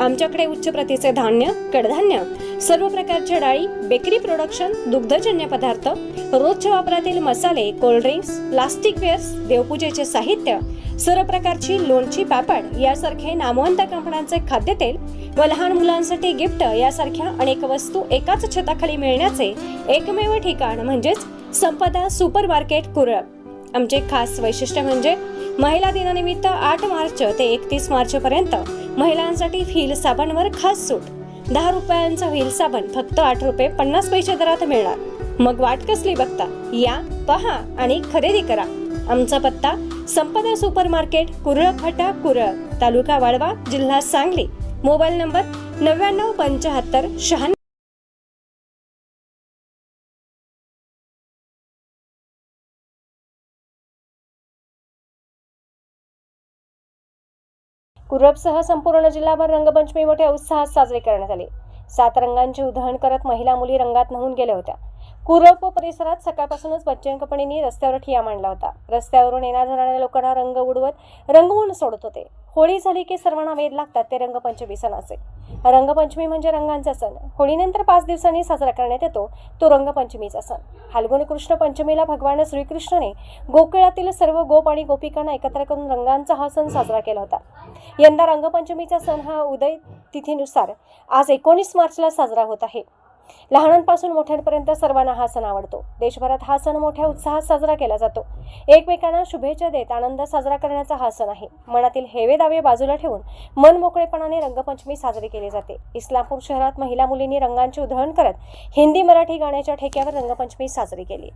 आमच्याकडे उच्च प्रतीचे धान्य कडधान्य सर्व प्रकारच्या डाळी बेकरी प्रोडक्शन दुग्धजन्य पदार्थ रोजच्या वापरातील मसाले कोल्ड्रिंक्स प्लास्टिक वेअर्स देवपूजेचे साहित्य सर्व प्रकारची लोणची पापड यासारखे नामवंत कंपन्यांचे खाद्यतेल व लहान मुलांसाठी गिफ्ट यासारख्या अनेक वस्तू एकाच छताखाली मिळण्याचे एकमेव ठिकाण म्हणजेच संपदा सुपर मार्केट कुरळ. आमचे खास वैशिष्ट्य म्हणजे महिला दिनानिमित्त आठ मार्च ते एकतीस मार्च पर्यंत महिलांसाठी व्हील साबणवर खास सूट. दहा रुपयांचा व्हील साबण फक्त आठ रुपये पन्नास पैसे दरात मिळणार. मग वाट कसली बघता? या पहा आणि खरेदी करा. आमचा पत्ता संपदा सुपर मार्केट कुरळ फाटा कुरळ तालुका वाळवा जिल्हा सांगली. मोबाईल नंबर नव्याण्णव पंच्याहत्तर शहाण्णव कुरबसह संपूर्ण जिल्हाभर रंगपंचमी मोठ्या उत्साहात साजरी करण्यात आली. सात रंगांचे उधळण करत महिला मुली रंगात नहून गेल्या होत्या. कुरप परिसरात सकाळपासूनच बच्चन कंपनीने रस्त्यावर ठिया मांडला होता. रस्त्यावरून येण्या जाणाऱ्या लोकांना रंग उडवत रंगवून सोडत होते. होळी झाली की सर्वांना वेध लागतात ते रंगपंचमी सणाचे रंगपंचमी म्हणजे रंगांचा सण. होळीनंतर पाच दिवसांनी साजरा करण्यात येतो तो रंगपंचमीचा सण. फाल्गुन कृष्ण पंचमीला भगवान श्रीकृष्णाने गोकुळातील सर्व गोप आणि गोपिकांना एकत्र करून रंगांचा हा सण साजरा केला होता. यंदा रंगपंचमीचा सण हा उदय तिथीनुसार आज एकोणीस मार्चला साजरा होत आहे. लहानांपासून मोठ्यांपर्यंत सर्वांना हा सण आवडतो. देशभरात हा सण मोठ्या उत्साहात साजरा केला जातो. एकमेकांना शुभेच्छा देत आनंद साजरा करण्याचा हा सण आहे. मनातील हेवे दावे बाजूला ठेवून मन मोकळेपणाने रंगपंचमी साजरी केली जाते. इस्लामपूर शहरात महिला मुलींनी रंगांची उधळण करत हिंदी मराठी गाण्याच्या ठेक्यावर रंगपंचमी साजरी केली.